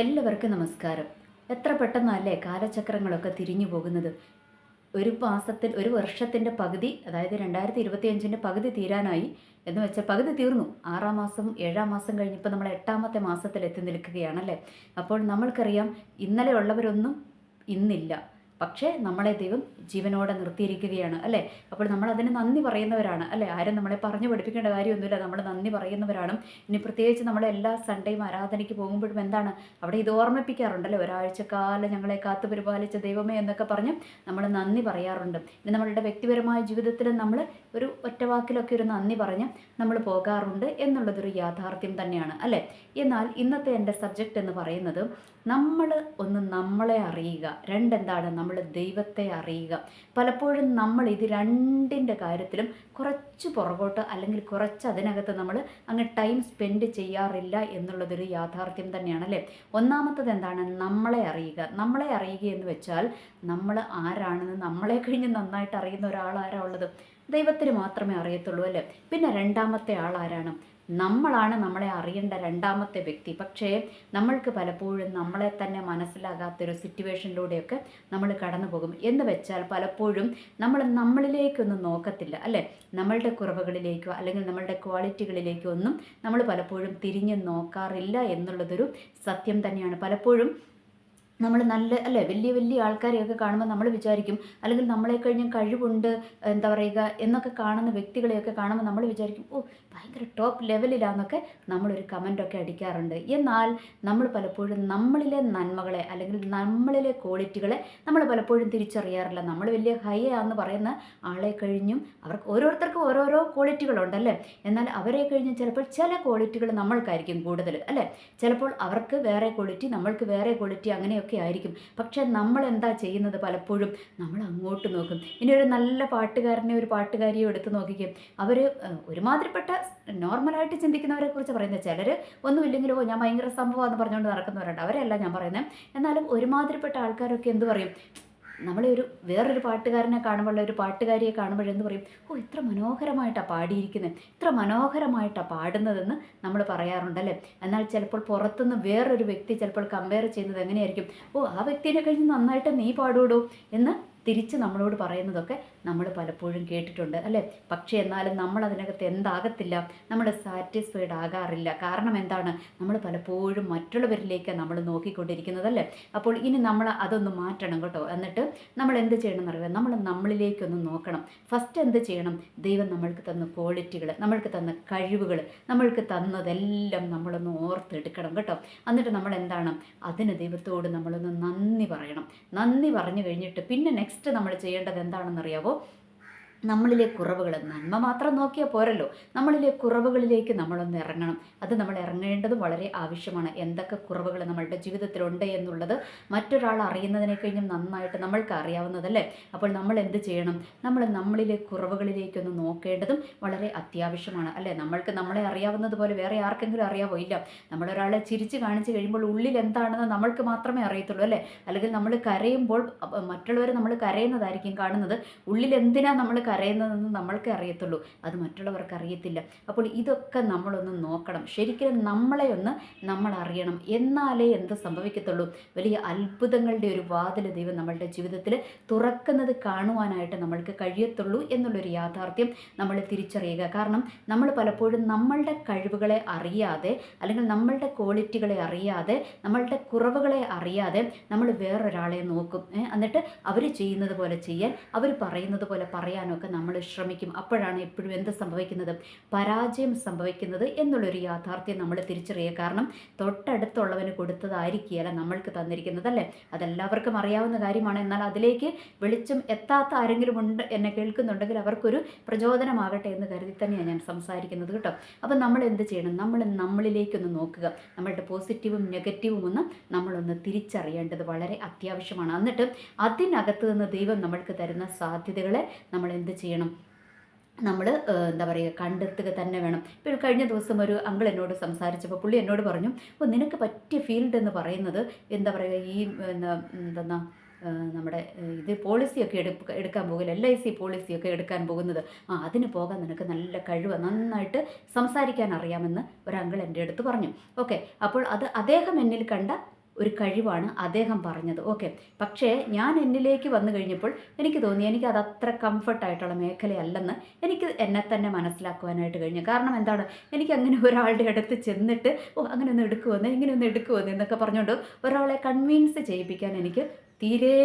എല്ലാവർക്കും നമസ്കാരം. എത്ര പെട്ടെന്നല്ലേ കാലചക്രങ്ങളൊക്കെ തിരിഞ്ഞു പോകുന്നത്? ഒരു മാസത്തിൽ ഒരു വർഷത്തിന്റെ പകുതി അതായത് രണ്ടായിരത്തി ഇരുപത്തി അഞ്ചിന്റെ പകുതി തീരാനായി എന്ന് വെച്ചാൽ പകുതി തീർന്നു. ആറാം മാസം ഏഴാം മാസം കഴിഞ്ഞപ്പോൾ നമ്മൾ എട്ടാമത്തെ മാസത്തിൽ എത്തി നിൽക്കുകയാണല്ലേ? അപ്പോൾ നമ്മൾക്കറിയാം ഇന്നലെ ഉള്ളവരൊന്നും ഇന്നില്ല. പക്ഷേ നമ്മളെ ദൈവം ജീവനോടെ നിർത്തിയിരിക്കുകയാണ് അല്ലേ? അപ്പോൾ നമ്മൾ അതിന് നന്ദി പറയുന്നവരാണ് അല്ലേ? ആരും നമ്മളെ പറഞ്ഞു പഠിപ്പിക്കേണ്ട കാര്യമൊന്നുമില്ല. നമ്മൾ നന്ദി പറയുന്നവരാണ്. ഇനി പ്രത്യേകിച്ച് നമ്മൾ എല്ലാ സൺഡേയും ആരാധനയ്ക്ക് പോകുമ്പോഴും എന്താണ്? അവിടെ ഇത് ഓർമ്മിപ്പിക്കാറുണ്ടല്ലേ ഒരാഴ്ചക്കാലം ഞങ്ങളെ കാത്തു പരിപാലിച്ച ദൈവമേ എന്നൊക്കെ പറഞ്ഞ് നമ്മൾ നന്ദി പറയാറുണ്ട്. ഇനി നമ്മളുടെ വ്യക്തിപരമായ ജീവിതത്തിൽ നമ്മൾ ഒരു ഒറ്റവാക്കിലൊക്കെ ഒരു നന്ദി പറഞ്ഞ് നമ്മൾ പോകാറുണ്ട് എന്നുള്ളതൊരു യാഥാർത്ഥ്യം തന്നെയാണ് അല്ലേ? എന്നാൽ ഇന്നത്തെ എന്റെ സബ്ജക്റ്റ് എന്ന് പറയുന്നത് നമ്മൾ ഒന്ന് നമ്മളെ അറിയുക. രണ്ടെന്താണ്? നമ്മൾ ദൈവത്തെ അറിയുക. പലപ്പോഴും നമ്മൾ ഇത് രണ്ടിന്റെ കാര്യത്തിലും കുറച്ച് പുറകോട്ട് അല്ലെങ്കിൽ കുറച്ച് അതിനകത്ത് നമ്മൾ അങ്ങ് ടൈം സ്പെൻഡ് ചെയ്യാറില്ല എന്നുള്ളതൊരു യാഥാർത്ഥ്യം തന്നെയാണ് അല്ലേ? ഒന്നാമത്തത് എന്താണ്? നമ്മളെ അറിയുക. നമ്മളെ അറിയുക എന്ന് വെച്ചാൽ നമ്മൾ ആരാണെന്ന് നമ്മളെ കഴിഞ്ഞ് നന്നായിട്ട് അറിയുന്ന ഒരാൾ ആരാ ഉള്ളത്? ദൈവത്തിന് മാത്രമേ അറിയത്തുള്ളൂ അല്ലേ? പിന്നെ രണ്ടാമത്തെ ആൾ ആരാണ് നമ്മളാണ് നമ്മളെ അറിയേണ്ട രണ്ടാമത്തെ വ്യക്തി. പക്ഷേ നമ്മൾക്ക് പലപ്പോഴും നമ്മളെ തന്നെ മനസ്സിലാകാത്തൊരു സിറ്റുവേഷനിലൂടെയൊക്കെ നമ്മൾ കടന്നു പോകും എന്ന് വെച്ചാൽ പലപ്പോഴും നമ്മൾ നമ്മളിലേക്കൊന്നും നോക്കത്തില്ല അല്ലേ? നമ്മളുടെ കുറവുകളിലേക്കോ അല്ലെങ്കിൽ നമ്മളുടെ ക്വാളിറ്റികളിലേക്കോ ഒന്നും നമ്മൾ പലപ്പോഴും തിരിഞ്ഞ് നോക്കാറില്ല എന്നുള്ളതൊരു സത്യം തന്നെയാണ്. പലപ്പോഴും നമ്മൾ നല്ല അല്ലേ? വലിയ വലിയ ആൾക്കാരെയൊക്കെ കാണുമ്പോൾ നമ്മൾ വിചാരിക്കും അല്ലെങ്കിൽ നമ്മളെ കഴിഞ്ഞ കഴിവുണ്ട് എന്താ പറയുക എന്നൊക്കെ കാണുന്ന വ്യക്തികളെയൊക്കെ കാണുമ്പോൾ നമ്മൾ വിചാരിക്കും ഓ ഭയങ്കര ടോപ്പ് ലെവലിലാന്നൊക്കെ നമ്മളൊരു കമന്റൊക്കെ അടിക്കാറുണ്ട്. എന്നാൽ നമ്മൾ പലപ്പോഴും നമ്മളിലെ നന്മകളെ അല്ലെങ്കിൽ നമ്മളിലെ ക്വാളിറ്റികളെ നമ്മൾ പലപ്പോഴും തിരിച്ചറിയാറില്ല. നമ്മൾ വലിയ ഹൈ ആണെന്ന് പറയുന്ന ആളെ കഴിഞ്ഞും അവർക്ക് ഓരോരുത്തർക്കും ഓരോരോ ക്വാളിറ്റികളുണ്ടല്ലേ എന്നാൽ അവരെ കഴിഞ്ഞും ചിലപ്പോൾ ചില ക്വാളിറ്റികൾ നമ്മൾക്കായിരിക്കും കൂടുതൽ അല്ലേ? ചിലപ്പോൾ അവർക്ക് വേറെ ക്വാളിറ്റി നമ്മൾക്ക് വേറെ ക്വാളിറ്റി അങ്ങനെയൊക്കെ ആയിരിക്കും. പക്ഷേ നമ്മൾ എന്താ ചെയ്യുന്നത് പലപ്പോഴും? നമ്മൾ അങ്ങോട്ട് നോക്കും. ഇനി ഒരു നല്ല പാട്ടുകാരനെ ഒരു പാട്ടുകാരിയോ എടുത്ത് നോക്കിക്കും. അവർ ഒരുമാതിരിപ്പെട്ട നോർമലായിട്ട് ചിന്തിക്കുന്നവരെ കുറിച്ച് പറയുന്നത് ചിലർ ഒന്നുമില്ലെങ്കിലോ ഞാൻ ഭയങ്കര സംഭവമാണെന്ന് പറഞ്ഞുകൊണ്ട് നടക്കുന്നവരുണ്ട്. അവരെയല്ല ഞാൻ പറയുന്നത് എന്നാലും ഒരുമാതിരിപ്പെട്ട ആൾക്കാരൊക്കെ എന്ത് പറയും? നമ്മളെ ഒരു വേറൊരു പാട്ടുകാരനെ കാണുമ്പോൾ ഒരു പാട്ടുകാരിയെ കാണുമ്പോഴെന്ന് പറയും ഓ ഇത്ര മനോഹരമായിട്ടാണ് പാടിയിരിക്കുന്നത് ഇത്ര മനോഹരമായിട്ടാണ് പാടുന്നതെന്ന് നമ്മൾ പറയാറുണ്ടല്ലേ എന്നാൽ ചിലപ്പോൾ പുറത്തുനിന്ന് വേറൊരു വ്യക്തി ചിലപ്പോൾ കമ്പയർ ചെയ്യുന്നത് എങ്ങനെയായിരിക്കും ഓ ആ വ്യക്തിനെ കഴിഞ്ഞ് നന്നായിട്ട് നീ പാടൂടോ എന്ന് തിരിച്ച് നമ്മളോട് പറയുന്നതൊക്കെ നമ്മൾ പലപ്പോഴും കേട്ടിട്ടുണ്ട് അല്ലേ? പക്ഷേ എന്നാലും നമ്മൾ അതിനകത്ത് എന്താകത്തില്ല നമ്മൾ സാറ്റിസ്ഫൈഡ് ആകാറില്ല. കാരണം എന്താണ്? നമ്മൾ പലപ്പോഴും മറ്റുള്ളവരിലേക്ക് നമ്മൾ നോക്കിക്കൊണ്ടിരിക്കുന്നതല്ലേ അപ്പോൾ ഇനി നമ്മൾ അതൊന്ന് മാറ്റണം കേട്ടോ. എന്നിട്ട് നമ്മൾ എന്ത് ചെയ്യണം എന്നറിയാം നമ്മൾ നമ്മളിലേക്കൊന്ന് നോക്കണം. ഫസ്റ്റ് എന്ത് ചെയ്യണം? ദൈവം നമ്മൾക്ക് തന്ന ക്വാളിറ്റികൾ നമ്മൾക്ക് തന്ന കഴിവുകൾ നമ്മൾക്ക് തന്നതെല്ലാം നമ്മളൊന്ന് ഓർത്തെടുക്കണം കേട്ടോ. എന്നിട്ട് നമ്മൾ എന്താണ്? അതിന് ദൈവത്തോട് നമ്മളൊന്ന് നന്ദി പറയണം. നന്ദി പറഞ്ഞു കഴിഞ്ഞിട്ട് പിന്നെ നെക്സ്റ്റ് നമ്മൾ ചെയ്യേണ്ടത് എന്താണെന്നറിയാവോ? നമ്മളിലെ കുറവുകൾ നന്മ മാത്രം നോക്കിയാൽ പോരല്ലോ. നമ്മളിലെ കുറവുകളിലേക്ക് നമ്മളൊന്ന് ഇറങ്ങണം. അത് നമ്മൾ ഇറങ്ങേണ്ടതും വളരെ ആവശ്യമാണ്. എന്തൊക്കെ കുറവുകൾ നമ്മളുടെ ജീവിതത്തിലുണ്ട് എന്നുള്ളത് മറ്റൊരാൾ അറിയുന്നതിനെ കഴിഞ്ഞും നന്നായിട്ട് നമ്മൾക്ക് അറിയാവുന്നതല്ലേ? അപ്പോൾ നമ്മൾ എന്ത് ചെയ്യണം? നമ്മൾ നമ്മളിലെ കുറവുകളിലേക്കൊന്ന് നോക്കേണ്ടതും വളരെ അത്യാവശ്യമാണ് അല്ലേ? നമ്മൾക്ക് നമ്മളെ അറിയാവുന്നത് പോലെ വേറെ ആർക്കെങ്കിലും അറിയാവോ? ഇല്ല. നമ്മളൊരാളെ ചിരിച്ച് കാണിച്ച് കഴിയുമ്പോൾ ഉള്ളിൽ എന്താണെന്ന് നമ്മൾക്ക് മാത്രമേ അറിയത്തുള്ളൂ അല്ലേ? അല്ലെങ്കിൽ നമ്മൾ കരയുമ്പോൾ മറ്റുള്ളവർ നമ്മൾ കരയുന്നതായിരിക്കും കാണുന്നത്. ഉള്ളിൽ എന്തിനാ നമ്മൾ കരയുന്നതെന്ന് നമ്മൾക്കേ അറിയത്തുള്ളൂ. അത് മറ്റുള്ളവർക്ക് അറിയത്തില്ല. അപ്പോൾ ഇതൊക്കെ നമ്മളൊന്ന് നോക്കണം. ശരിക്കും നമ്മളെ ഒന്ന് നമ്മൾ അറിയണം എന്നാലേ എന്ത് സംഭവിക്കത്തുള്ളൂ? വലിയ അത്ഭുതങ്ങളുടെ ഒരു വാതിൽ ദൈവം നമ്മളുടെ ജീവിതത്തിൽ തുറക്കുന്നത് കാണുവാനായിട്ട് നമ്മൾക്ക് കഴിയത്തുള്ളൂ എന്നുള്ളൊരു യാഥാർത്ഥ്യം നമ്മൾ തിരിച്ചറിയുക. കാരണം നമ്മൾ പലപ്പോഴും നമ്മളുടെ കഴിവുകളെ അറിയാതെ അല്ലെങ്കിൽ നമ്മളുടെ ക്വാളിറ്റികളെ അറിയാതെ നമ്മളുടെ കുറവുകളെ അറിയാതെ നമ്മൾ വേറൊരാളെ നോക്കും. എന്നിട്ട് അവർ ചെയ്യുന്നത് പോലെ ചെയ്യാൻ അവർ പറയുന്നത് പോലെ പറയാനൊക്കെ നമ്മൾ ശ്രമിക്കും. അപ്പോഴാണ് എപ്പോഴും എന്ത് സംഭവിക്കുന്നത്? പരാജയം സംഭവിക്കുന്നത് എന്നുള്ളൊരു യാഥാർത്ഥ്യം നമ്മൾ തിരിച്ചറിയുക. കാരണം തൊട്ടടുത്തുള്ളവന് കൊടുത്തതായിരിക്കുകയല്ല നമ്മൾക്ക് തന്നിരിക്കുന്നത് അല്ലേ? അതെല്ലാവർക്കും അറിയാവുന്ന കാര്യമാണ്. എന്നാൽ അതിലേക്ക് വെളിച്ചം എത്താത്ത ആരെങ്കിലും ഉണ്ട് എന്നെ കേൾക്കുന്നുണ്ടെങ്കിൽ അവർക്കൊരു പ്രചോദനമാകട്ടെ എന്ന് കരുതി തന്നെയാണ് ഞാൻ സംസാരിക്കുന്നത് കേട്ടോ. അപ്പം നമ്മൾ എന്ത് ചെയ്യണം? നമ്മൾ നമ്മളിലേക്കൊന്ന് നോക്കുക. നമ്മളുടെ പോസിറ്റീവും നെഗറ്റീവും ഒന്ന് നമ്മളൊന്ന് തിരിച്ചറിയേണ്ടത് വളരെ അത്യാവശ്യമാണ്. എന്നിട്ട് അതിനകത്ത് നിന്ന് ദൈവം നമ്മൾക്ക് തരുന്ന സാധ്യതകളെ നമ്മൾ എന്ത് ചെയ്യണം? നമ്മൾ എന്താ പറയുക കണ്ടെത്തുക തന്നെ വേണം. ഇപ്പോൾ കഴിഞ്ഞ ദിവസം ഒരു അങ്കിൾ എന്നോട് സംസാരിച്ചപ്പോൾ പുള്ളി എന്നോട് പറഞ്ഞു അപ്പോൾ നിനക്ക് പറ്റിയ ഫീൽഡ് എന്ന് പറയുന്നത് എന്താ പറയുക ഈ എന്താ നമ്മുടെ ഇത് പോളിസിയൊക്കെ എടു എടുക്കാൻ പോകില്ല എൽ ഐ സി പോളിസിയൊക്കെ എടുക്കാൻ പോകുന്നത്. ആ അതിന് പോകാൻ നിനക്ക് നല്ല കഴിവ് നന്നായിട്ട് സംസാരിക്കാൻ അറിയാമെന്ന് ഒരു എന്റെ അടുത്ത് പറഞ്ഞു. ഓക്കെ അപ്പോൾ അത് അദ്ദേഹം എന്നിൽ കണ്ട ഒരു കഴിവാണ് അദ്ദേഹം പറഞ്ഞത്. ഓക്കെ പക്ഷേ ഞാൻ എന്നിലേക്ക് വന്നു കഴിഞ്ഞപ്പോൾ എനിക്ക് തോന്നി എനിക്ക് അത് അത്ര കംഫർട്ടായിട്ടുള്ള മേഖലയല്ലെന്ന് എനിക്ക് എന്നെ തന്നെ മനസ്സിലാക്കുവാനായിട്ട് കഴിഞ്ഞു. കാരണം എന്താണ്? എനിക്ക് അങ്ങനെ ഒരാളുടെ അടുത്ത് ചെന്നിട്ട് ഓ അങ്ങനെ ഒന്ന് എടുക്കുമെന്ന് ഇങ്ങനെ ഒന്ന് എടുക്കുമെന്ന് എന്നൊക്കെ പറഞ്ഞുകൊണ്ട് ഒരാളെ കൺവീൻസ് ചെയ്യിപ്പിക്കാൻ എനിക്ക് തീരെ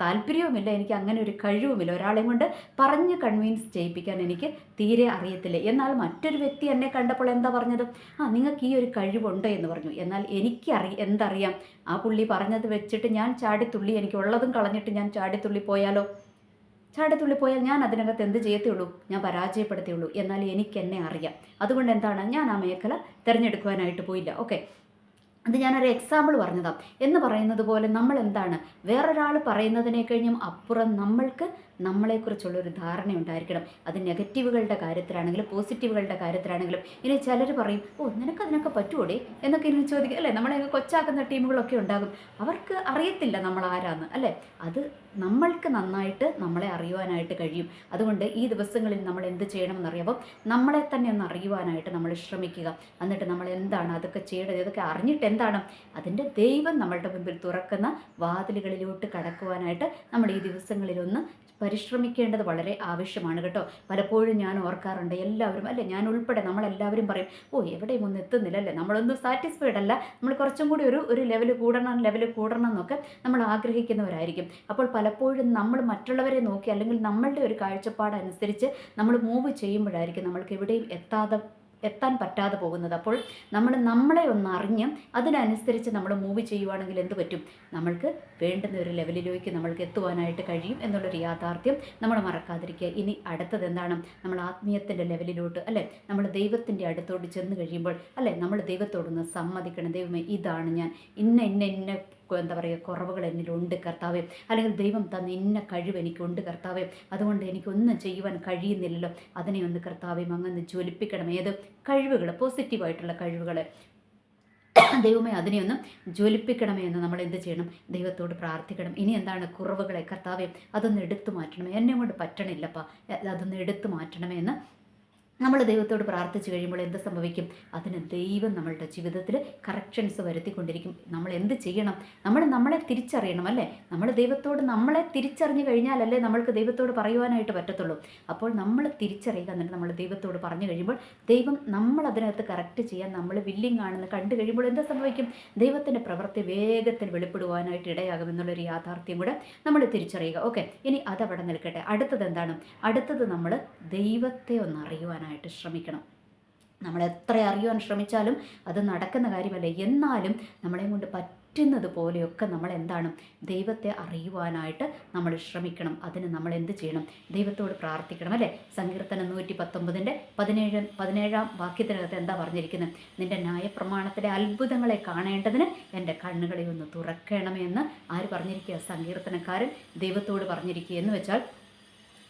താല്പര്യവുമില്ല എനിക്ക് അങ്ങനെ ഒരു കഴിവുമില്ല. ഒരാളെ കൊണ്ട് പറഞ്ഞ് കൺവീൻസ് ചെയ്യിപ്പിക്കാൻ എനിക്ക് തീരെ അറിയത്തില്ല. എന്നാൽ മറ്റൊരു വ്യക്തി എന്നെ കണ്ടപ്പോൾ എന്താ പറഞ്ഞത്? ആ നിങ്ങൾക്ക് ഈ ഒരു കഴിവുണ്ട് എന്ന് പറഞ്ഞു. എന്നാൽ എനിക്കറി എന്തറിയാം? ആ പുള്ളി പറഞ്ഞത് വെച്ചിട്ട് ഞാൻ ചാടിത്തുള്ളി എനിക്ക് ഉള്ളതും കളഞ്ഞിട്ട് ഞാൻ ചാടിത്തുള്ളി പോയാലോ? ചാടിത്തുള്ളി പോയാൽ ഞാൻ അതിനകത്ത് എന്ത് ചെയ്യത്തുള്ളൂ ഞാൻ പരാജയപ്പെടുത്തിയുള്ളൂ. എന്നാൽ എനിക്ക് എന്നെ അറിയാം. അതുകൊണ്ട് എന്താണ്? ഞാൻ ആ മേഖല തിരഞ്ഞെടുക്കുവാനായിട്ട് പോയില്ല. ഓക്കെ. അത് ഞാനൊരു എക്സാമ്പിൾ പറഞ്ഞതാണ് എന്ന് പറയുന്നത് പോലെ നമ്മൾ എന്താണ് വേറൊരാൾ പറയുന്നതിനെ കഴിഞ്ഞും അപ്പുറം നമ്മൾക്ക് നമ്മളെക്കുറിച്ചുള്ള ഒരു ധാരണ ഉണ്ടായിരിക്കണം അത് നെഗറ്റീവുകളുടെ കാര്യത്തിലാണെങ്കിലും പോസിറ്റീവുകളുടെ കാര്യത്തിലാണെങ്കിലും ഇനി ചിലർ പറയും ഓ നിനക്ക് അതിനൊക്കെ പറ്റുമോടെ എന്നൊക്കെ ഇനി ചോദിക്കും. അല്ലേ? നമ്മളെ കൊച്ചാക്കുന്ന ടീമുകളൊക്കെ ഉണ്ടാകും. അവർക്ക് അറിയത്തില്ല നമ്മൾ ആരാന്ന്. അല്ലേ? അത് നമ്മൾക്ക് നന്നായിട്ട് നമ്മളെ അറിയുവാനായിട്ട് കഴിയും. അതുകൊണ്ട് ഈ ദിവസങ്ങളിൽ നമ്മൾ എന്ത് ചെയ്യണമെന്നറിയാം നമ്മളെ തന്നെ ഒന്ന് അറിയുവാനായിട്ട് നമ്മൾ ശ്രമിക്കുക. എന്നിട്ട് നമ്മൾ എന്താണ് അതൊക്കെ ചെയ്യേണ്ടത്? ഇതൊക്കെ അറിഞ്ഞിട്ട് എന്താണ്? അതിന്റെ ദൈവം നമ്മളുടെ മുമ്പിൽ തുറക്കുന്ന വാതിലുകളിലോട്ട് കടക്കുവാനായിട്ട് നമ്മൾ ഈ ദിവസങ്ങളിലൊന്ന് പരിശ്രമിക്കേണ്ടത് വളരെ ആവശ്യമാണ് കേട്ടോ. പലപ്പോഴും ഞാൻ ഓർക്കാറുണ്ട് എല്ലാവരും അല്ലേ ഞാൻ ഉൾപ്പെടെ നമ്മളെല്ലാവരും പറയും ഓ എവിടെയും ഒന്നും എത്തുന്നില്ല അല്ലേ നമ്മളൊന്നും സാറ്റിസ്ഫൈഡ് അല്ല നമ്മൾ കുറച്ചും കൂടി ഒരു ഒരു ലെവൽ കൂടണം ലെവൽ കൂടണം എന്നൊക്കെ നമ്മൾ ആഗ്രഹിക്കുന്നവരായിരിക്കും. അപ്പോൾ പലപ്പോഴും നമ്മൾ മറ്റുള്ളവരെ നോക്കി അല്ലെങ്കിൽ നമ്മളുടെ ഒരു കാഴ്ചപ്പാടനുസരിച്ച് നമ്മൾ മൂവ് ചെയ്യുമ്പോഴായിരിക്കും നമ്മൾക്ക് എവിടെയും എത്താതെ എത്താൻ പറ്റാതെ പോകുന്നത്. അപ്പോൾ നമ്മൾ നമ്മളെ ഒന്ന് അറിഞ്ഞ് അതിനനുസരിച്ച് നമ്മൾ മൂവ് ചെയ്യുവാണെങ്കിൽ എന്ത് പറ്റും? നമ്മൾക്ക് വേണ്ടുന്ന ഒരു ലെവലിലേക്ക് നമ്മൾക്ക് എത്തുവാനായിട്ട് കഴിയും എന്നുള്ളൊരു യാഥാർത്ഥ്യം നമ്മൾ മറക്കാതിരിക്കുക. ഇനി അടുത്തത് എന്താണ്? നമ്മൾ ആത്മീയത്തിന്റെ ലെവലിലോട്ട് അല്ലേ? നമ്മൾ ദൈവത്തിന്റെ അടുത്തോട്ട് ചെന്ന് കഴിയുമ്പോൾ അല്ലേ? നമ്മൾ ദൈവത്തോടൊന്ന് സമ്മതിക്കണം. ദൈവമേ ഇതാണ് ഞാൻ. ഇന്ന ഇന്ന ഇന്ന എന്താ പറയുക കുറവുകൾ എന്നിലുണ്ട് കർത്താവെ. അല്ലെങ്കിൽ ദൈവം തന്ന ഇന്ന കഴിവ് എനിക്കുണ്ട് കർത്താവെ. അതുകൊണ്ട് എനിക്കൊന്നും ചെയ്യുവാൻ കഴിയുന്നില്ലല്ലോ. അതിനെ ഒന്ന് കർത്താവെ അങ്ങ് ജ്വലിപ്പിക്കണം. ഏത്? കഴിവുകൾ പോസിറ്റീവായിട്ടുള്ള കഴിവുകൾ. ദൈവമേ അതിനെയൊന്നും ജ്വലിപ്പിക്കണമേ എന്ന് നമ്മൾ എന്ത് ചെയ്യണം? ദൈവത്തോട് പ്രാർത്ഥിക്കണം. ഇനി എന്താണ് കുറവുകളെ കർത്താവേ? അതൊന്ന് എടുത്തു മാറ്റണമേ. എന്നെ കൊണ്ട് പറ്റണില്ലപ്പാ. അതൊന്ന് എടുത്തു മാറ്റണമേ എന്ന് നമ്മൾ ദൈവത്തോട് പ്രാർത്ഥിച്ചു കഴിയുമ്പോൾ എന്ത് സംഭവിക്കും? അതിന് ദൈവം നമ്മളുടെ ജീവിതത്തിൽ കറക്ഷൻസ് വരുത്തിക്കൊണ്ടിരിക്കും. നമ്മൾ എന്ത് ചെയ്യണം? നമ്മൾ നമ്മളെ തിരിച്ചറിയണം അല്ലേ? നമ്മൾ ദൈവത്തോട് നമ്മളെ തിരിച്ചറിഞ്ഞു കഴിഞ്ഞാലല്ലേ നമ്മൾക്ക് ദൈവത്തോട് പറയുവാനായിട്ട് പറ്റത്തുള്ളൂ. അപ്പോൾ നമ്മൾ തിരിച്ചറിയുക എന്നിട്ട് നമ്മൾ ദൈവത്തോട് പറഞ്ഞു കഴിയുമ്പോൾ ദൈവം നമ്മൾ അതിനകത്ത് കറക്റ്റ് ചെയ്യാൻ നമ്മൾ വില്ലിങ് ആണെന്ന് കണ്ടു കഴിയുമ്പോൾ എന്ത് സംഭവിക്കും? ദൈവത്തിന്റെ പ്രവൃത്തി വേഗത്തിൽ വെളിപ്പെടുവാനായിട്ട് ഇടയാകുമെന്നുള്ളൊരു യാഥാർത്ഥ്യം കൂടെ നമ്മൾ തിരിച്ചറിയുക. ഓക്കെ. ഇനി അതവിടെ നിൽക്കട്ടെ. അടുത്തത് എന്താണ്? അടുത്തത് നമ്മൾ ദൈവത്തെ ഒന്ന് അറിയുവാനായിട്ട് അറിയാനായിട്ട് ശ്രമിക്കണം. നമ്മൾ എത്ര അറിയുവാൻ ശ്രമിച്ചാലും അത് നടക്കുന്ന കാര്യമല്ല. എന്നാലും നമ്മളെ കൊണ്ട് പറ്റുന്നത് പോലെയൊക്കെ നമ്മൾ എന്താണ് ദൈവത്തെ അറിയുവാനായിട്ട് നമ്മൾ ശ്രമിക്കണം. അതിന് നമ്മൾ എന്ത് ചെയ്യണം? ദൈവത്തോട് പ്രാർത്ഥിക്കണം അല്ലേ? സങ്കീർത്തനം നൂറ്റി പത്തൊമ്പതിന്റെ പതിനേഴ് പതിനേഴാം വാക്യത്തിനകത്ത് എന്താ പറഞ്ഞിരിക്കുന്നത് നിന്റെ ന്യായപ്രമാണത്തിലെ അത്ഭുതങ്ങളെ കാണേണ്ടതിന് എന്റെ കണ്ണുകളെ ഒന്ന് തുറക്കണമെന്ന് ആര് പറഞ്ഞിരിക്കുക? സങ്കീർത്തനക്കാരൻ ദൈവത്തോട് പറഞ്ഞിരിക്കുക എന്ന് വെച്ചാൽ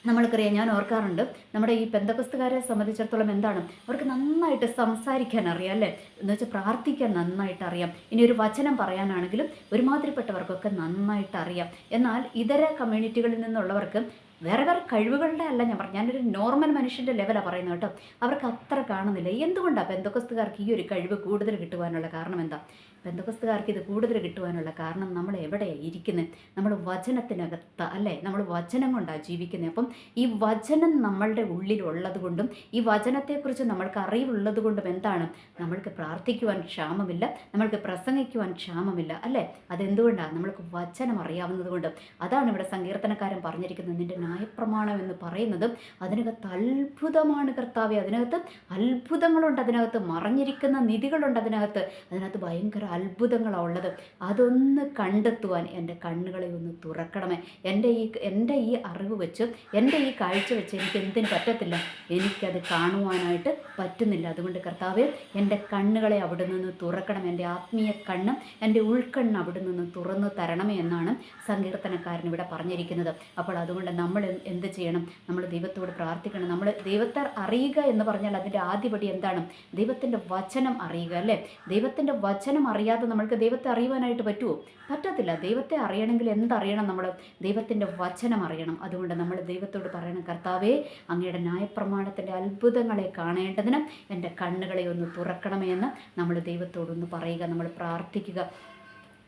നമ്മൾക്കറിയാം ഞാൻ ഓർക്കാറുണ്ട്. നമ്മുടെ ഈ പെന്തപുസ്തകാരെ സംബന്ധിച്ചിടത്തോളം എന്താണ്? അവർക്ക് നന്നായിട്ട് സംസാരിക്കാൻ അറിയാം അല്ലേ? എന്ന് വെച്ചാൽ പ്രാർത്ഥിക്കാൻ നന്നായിട്ട് അറിയാം ഇനി ഒരു വചനം പറയാനാണെങ്കിലും ഒരുമാതിരിപ്പെട്ടവർക്കൊക്കെ നന്നായിട്ട് അറിയാം എന്നാൽ ഇതര കമ്മ്യൂണിറ്റികളിൽ നിന്നുള്ളവർക്ക് വേറെ വേറെ കഴിവുകളുടെ അല്ല ഞാൻ പറഞ്ഞു ഞാനൊരു നോർമൽ മനുഷ്യന്റെ ലെവലാണ് പറയുന്നത് കേട്ടോ. അവർക്ക് അത്ര കാണുന്നില്ല. എന്തുകൊണ്ടാണ് ബന്ധുക്കസ്തുകാർക്ക് ഈ ഒരു കഴിവ് കൂടുതൽ കിട്ടുവാനുള്ള കാരണം എന്താ? ബന്ധുക്കസ്തുകാർക്ക് ഇത് കൂടുതൽ കിട്ടുവാനുള്ള കാരണം നമ്മൾ എവിടെയാണ് ഇരിക്കുന്നത് നമ്മൾ വചനത്തിനകത്ത് അല്ലേ? നമ്മൾ വചനം കൊണ്ടാണ് ജീവിക്കുന്നത് അപ്പം ഈ വചനം നമ്മളുടെ ഉള്ളിലുള്ളത് കൊണ്ടും ഈ വചനത്തെക്കുറിച്ച് നമ്മൾക്ക് അറിവുള്ളത് കൊണ്ടും എന്താണ്? നമ്മൾക്ക് പ്രാർത്ഥിക്കുവാൻ ക്ഷാമമില്ല നമ്മൾക്ക് പ്രസംഗിക്കുവാൻ ക്ഷാമമില്ല അല്ലേ? അതെന്തുകൊണ്ടാണ് നമ്മൾക്ക് വചനം അറിയാവുന്നത് കൊണ്ട്. അതാണ് ഇവിടെ സങ്കീർത്തനക്കാരൻ പറഞ്ഞിരിക്കുന്നത്. നിന്റെ ന്യായപ്രമാണം എന്ന് പറയുന്നത് അതിനകത്ത് അത്ഭുതമാണ് കർത്താവ്. അതിനകത്ത് അത്ഭുതങ്ങളുണ്ട് അതിനകത്ത് മറഞ്ഞിരിക്കുന്ന നിധികളുണ്ട് അതിനകത്ത്. അതിനകത്ത് ഭയങ്കര അത്ഭുതങ്ങളാണ് ഉള്ളത്. അതൊന്ന് കണ്ടെത്തുവാൻ എന്റെ കണ്ണുകളെ ഒന്ന് തുറക്കണമേ. എന്റെ ഈ എന്റെ ഈ അറിവ് വെച്ച് എന്റെ ഈ കാഴ്ച വെച്ച് എനിക്ക് എന്തിന് പറ്റത്തില്ല. എനിക്കത് കാണുവാനായിട്ട് പറ്റുന്നില്ല. അതുകൊണ്ട് കർത്താവ് എന്റെ കണ്ണുകളെ അവിടെ നിന്ന് തുറക്കണം എന്റെ ആത്മീയ കണ്ണ് എന്റെ ഉൾക്കണ്ണ് അവിടെ നിന്ന് തുറന്നു തരണമേ എന്നാണ് സങ്കീർത്തനക്കാരൻ ഇവിടെ പറഞ്ഞിരിക്കുന്നത്. അപ്പോൾ അതുകൊണ്ട് നമ്മൾ എന്ത് ചെയ്യണം? നമ്മൾ ദൈവത്തോട് പ്രാർത്ഥിക്കണം. നമ്മൾ ദൈവത്തെ അറിയുക എന്ന് പറഞ്ഞാൽ അതിന്റെ ആദ്യപടി എന്താണ്? ദൈവത്തിന്റെ വചനം അറിയുക അല്ലേ? ദൈവത്തിന്റെ വചനം അറിയാതെ നമ്മൾക്ക് ദൈവത്തെ അറിയുവാനായിട്ട് പറ്റുമോ പറ്റത്തില്ല. ദൈവത്തെ അറിയണമെങ്കിൽ എന്തറിയണം നമ്മൾ? ദൈവത്തിന്റെ വചനം അറിയണം. അതുകൊണ്ട് നമ്മൾ ദൈവത്തോട് പറയണം കർത്താവേ അങ്ങയുടെ ന്യായപ്രമാണത്തിന്റെ അത്ഭുതങ്ങളെ കാണേണ്ടതിന് എന്റെ കണ്ണുകളെ ഒന്ന് തുറക്കണമേ എന്ന് നമ്മൾ ദൈവത്തോടൊന്ന് പറയുക നമ്മൾ പ്രാർത്ഥിക്കുക.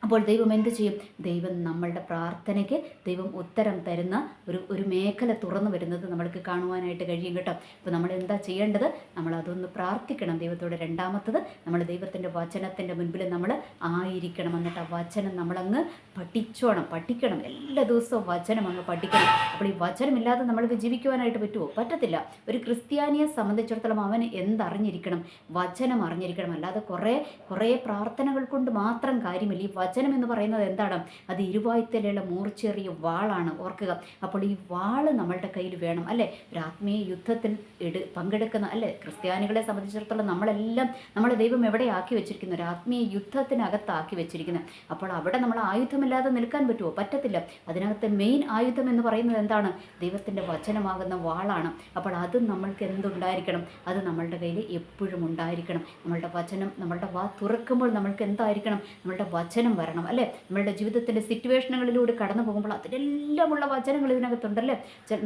അപ്പോൾ ദൈവം എന്ത് ചെയ്യും? ദൈവം നമ്മളുടെ പ്രാർത്ഥനയ്ക്ക് ദൈവം ഉത്തരം തരുന്ന ഒരു ഒരു മേഖല തുറന്നു വരുന്നത് നമ്മൾക്ക് കാണുവാനായിട്ട് കഴിയും കേട്ടോ. അപ്പോൾ നമ്മൾ എന്താ ചെയ്യേണ്ടത്? നമ്മൾ അതൊന്ന് പ്രാർത്ഥിക്കണം ദൈവത്തോട് രണ്ടാമത്തത്. നമ്മൾ ദൈവത്തിന്റെ വചനത്തിന്റെ മുൻപിൽ നമ്മൾ ആയിരിക്കണം. എന്നിട്ട് ആ വചനം നമ്മളങ്ങ് പഠിച്ചോണം. പഠിക്കണം. എല്ലാ ദിവസവും വചനം അങ്ങ് പഠിക്കണം. അപ്പോൾ ഈ വചനമില്ലാതെ നമ്മൾക്ക് ജീവിക്കുവാനായിട്ട് പറ്റുമോ? പറ്റത്തില്ല. ഒരു ക്രിസ്ത്യാനിയെ സംബന്ധിച്ചിടത്തോളം അവൻ എന്തറിഞ്ഞിരിക്കണം? വചനം അറിഞ്ഞിരിക്കണം. അല്ലാതെ കുറേ കുറേ പ്രാർത്ഥനകൾ കൊണ്ട് മാത്രം കാര്യമില്ല. ഈ വചനം എന്ന് പറയുന്നത് എന്താണ്? അത് ഇരുവായുത്തലുള്ള മൂർച്ചേറിയ വാളാണ് ഓർക്കുക. അപ്പോൾ ഈ വാൾ നമ്മളുടെ കയ്യിൽ വേണം അല്ലേ? ഒരു ആത്മീയ യുദ്ധത്തിൽ എടു പങ്കെടുക്കുന്ന അല്ലേ? ക്രിസ്ത്യാനികളെ സംബന്ധിച്ചിടത്തോളം നമ്മളെല്ലാം നമ്മളെ ദൈവം എവിടെ ആക്കി വെച്ചിരിക്കുന്നു? ഒരു ആത്മീയ യുദ്ധത്തിനകത്താക്കി വെച്ചിരിക്കുന്നത് അപ്പോൾ അവിടെ നമ്മൾ ആയുധമില്ലാതെ നിൽക്കാൻ പറ്റുമോ? പറ്റത്തില്ല. അതിനകത്തെ മെയിൻ ആയുധം എന്ന് പറയുന്നത് എന്താണ്? ദൈവത്തിന്റെ വചനമാകുന്ന വാളാണ്. അപ്പോൾ അത് നമ്മൾക്ക് എന്തുണ്ടായിരിക്കണം? അത് നമ്മളുടെ കയ്യിൽ എപ്പോഴും ഉണ്ടായിരിക്കണം. നമ്മളുടെ വചനം നമ്മളുടെ വാ തുറക്കുമ്പോൾ നമ്മൾക്ക് എന്തായിരിക്കണം? നമ്മളുടെ വചനം വരണം അല്ലേ? നമ്മളുടെ ജീവിതത്തിന്റെ സിറ്റുവേഷനുകളിലൂടെ കടന്നു പോകുമ്പോൾ അതിലെല്ലാമുള്ള വചനങ്ങൾ ഇതിനകത്തുണ്ടല്ലേ?